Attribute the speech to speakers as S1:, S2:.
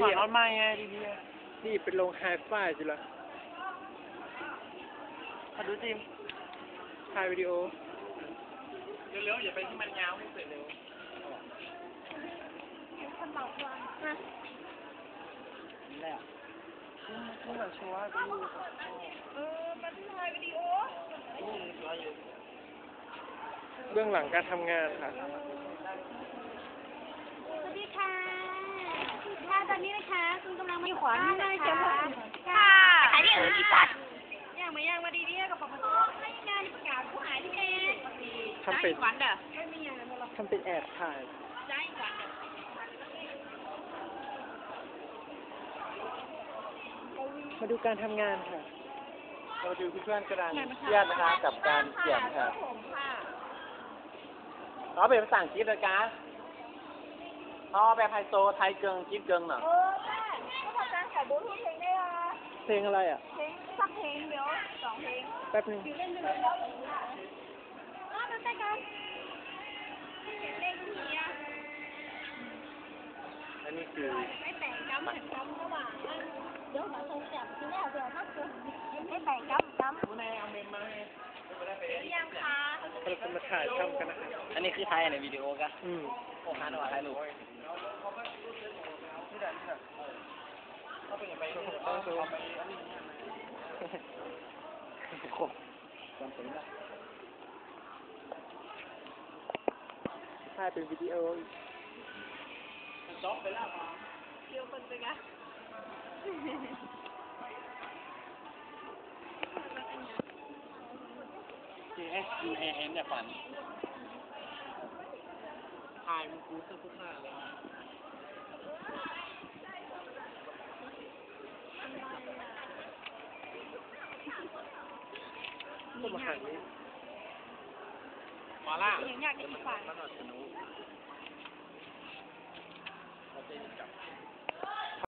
S1: ผ่านรถมาไงดี
S2: นี่เป็นลงไฮไฟว์สิละ
S1: ๆมาดูจิม
S2: ถ่ายวิดีโอ
S1: เร็วๆ อย่าไปที่มันยาวให้เสร็จเร็ว
S3: คนบอกว่ามา
S1: นี่แหละนี่มันชัวร์พี่
S3: เออมันถ่ายวิดีโอ
S1: นี่ชัวร์อยู่
S2: เบื้องหลังการทำงานค่ะ
S3: สวัสดีค่ะค่ะตอนนี้นะ คะคุณกำลังมาขวานนะคะค่ะขายที่อื่นอีกปัดย่างมาย่างมาดีๆกับปปสให้งานประกาศผู้หายที่เอง
S2: ทำเป็น
S3: หวานเด้อไม่มีอย่างนั้นหรอก
S2: ทำเป็นแอบถ่าย
S3: ใจหวานเด้อ
S2: มาดูการทำงานค่ะ
S1: เราดูเพื่อนๆกระดานเครียดนะคะกับการเขียนค่ะ
S3: ผมค่ะ
S1: เราเป็นภาษาอังกฤษเลยกะเพราะ ว่าแบบไฮโซไทยเกิงจิ๊บเกิงเนาะ
S3: เออแม่ก็ทำการขายบูธเพลงได้ละ
S2: เพลงอะไรอะ
S3: เพลงสักเพลงเดียวสองเพลง
S2: แป๊บนึง
S3: อยู่เล่นเป็นแล้วอ๋อมันใช่กันเล่นผีอะ
S1: อันนี้คือ
S3: ไม่แต่งกำเหมือนกำระหว่างเดี๋ยวมาทงจับที่แรกเดี๋ยวนักจะไม่แต่งกำกำ
S1: ผู้นายเอาเมมมาให้
S3: ยังคะ
S2: เราจะมาถ่ายทำกันนะคะ
S1: อันนี้คือไทยในวิดีโอกะ
S2: อืม
S1: โอ้ฮานว่าไทยลูกนี่แหละนี่แหละ เขาเป็นไปต้องดูไปอันนี้ครบจำเป็น ละ
S2: ถ่ายเ